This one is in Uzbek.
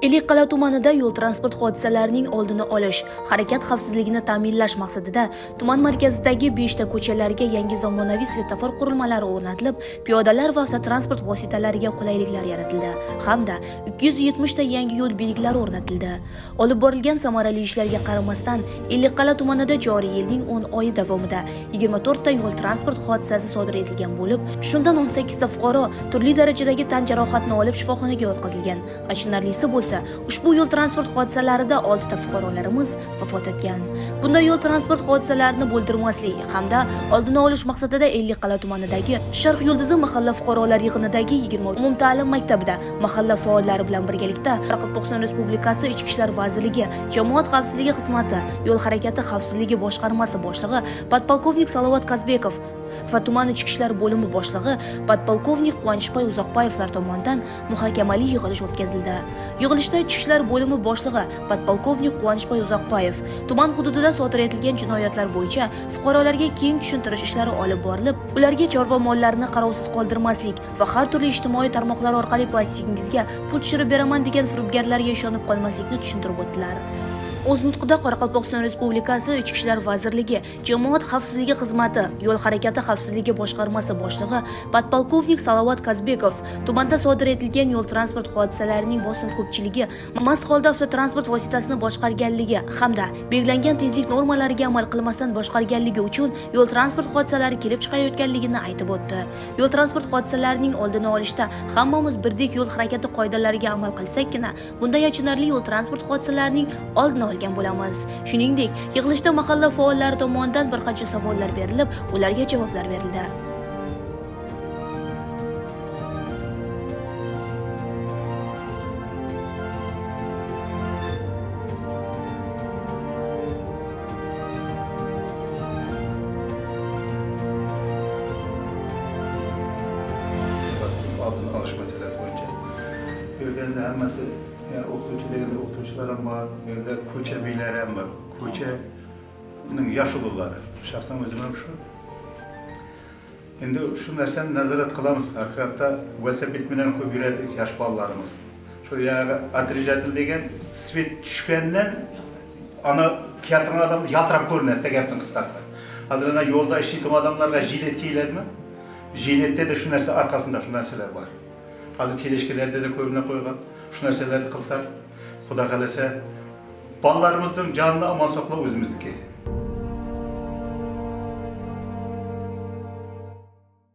Ellikqal'a tumanida yo'l transport hodisalarining oldini olish, harakat xavfsizligini ta'minlash maqsadida tuman markazidagi 5 ta ko'chalarga yangi zamonaviy svetofor qurilmalari o'rnatilib, piyodalar va avtotransport vositalariga qulayliklar yaratildi hamda 270 ta yangi yo'l belgilari o'rnatildi. Olib borilgan samarali ishlarga qaramasdan, Ellikqal'a tumanida joriy yilning 10 oyi davomida 24 ta yo'l transport hodisasi sodir etilgan bo'lib, shundan 18 ta fuqaro turli darajadagi tan jarohatini olib shifoxonaga yotqizilgan. Achinarlisi bo'lsa, ushbu yo'l transport hodisalarida 6 ta fuqarolarimiz vafot etgan. Bunday yo'l transport hodisalarini bo'ldirmaslik hamda oldini olish maqsadida Ellikqal'a tumanidagi Sharq Yulduzi mahalla fuqarolar yig'inidagi 20 umumta'lim maktabida mahalla faollari bilan birgalikda Qoraqalpog'iston Respublikasi Ichki ishlar vazirligi Jamoat xavfsizligi xizmati yo'l harakati xavfsizligi boshqarmasi boshlig'i podpolkovnik Salovat Kazbekov va tuman ichki ishlar bo'limi boshlig'i podpolkovnik Quvonishboy Uzoqbayevlar tomonidan muhokamali yig'ilish o'tkazildi. Yig'ilishda ichki ishlar bo'limi boshlig'i podpolkovnik Quvonishboy Uzoqbayev tuman hududida sodir etilgan jinoyatlar bo'yicha fuqarolarga keng tushuntirish ishlari olib borilib, ularga chorva mollarini qarovsiz qoldirmaslik va har turli ijtimoiy tarmoqlar orqali plastigingizga pul tushirib beraman degan firibgarlarga ishonib qolmaslikni tushuntirib o'tdilar. O'z nutqida Qoraqalpog'iston Respublikasi Ichki ishlar vazirligi Jamoat xavfsizligi xizmati yo'l harakati xavfsizligi boshqarmasi boshlig'i podpolkovnik Salovat Kazbekov tumanda sodir etilgan yo'l transport hodisalarining bosim ko'pchiligi mast holda avtotransport vositasini boshqarganligi hamda belgilangan tezlik normalariga amal qilmasdan boshqarganligi uchun yo'l transport hodisalari kelib chiqayotganligini aytib o'tdi. Yo'l transport hodisalarining oldini olishda hammamiz birdek yo'l harakati qoidalariga amal qilsakkina bunday achinarli yo'l transport hodisalarining oldini olgan bo'lamiz. Shuningdek, yig'ilishda mahalla faollari tomonidan bir qancha savollar berilib, ularga javoblar berildi. oldini olish masalasi bo'yicha bu yerda endi hammasi yani o'qituvchi deganda o'qituvchilar ham bor bu yerda ko'cha beylari ham bor ko'chaning yosh ulug'lari shaxsan o'zim ham shu endi shu narsani nazorat qilamiz haqiqatda velosiped bilan ko'p yuradi yosh bolalarimiz shu yanagi отрезатель degan svet tushgandan ana kiyadigan odam yaltirab ko'rinadi gapning qisqasi hozir ana yo'lda ishlaydigan odamlarga jilet kiyiladimi jiletda da shu narsa orqasida shu narsalar bor Hazır çelişkilerde de koyuna koygan. Şu narsalarni qilsak, Xudo xolasa, bolalarimizdin jonini omon saqlab o'zimizniki.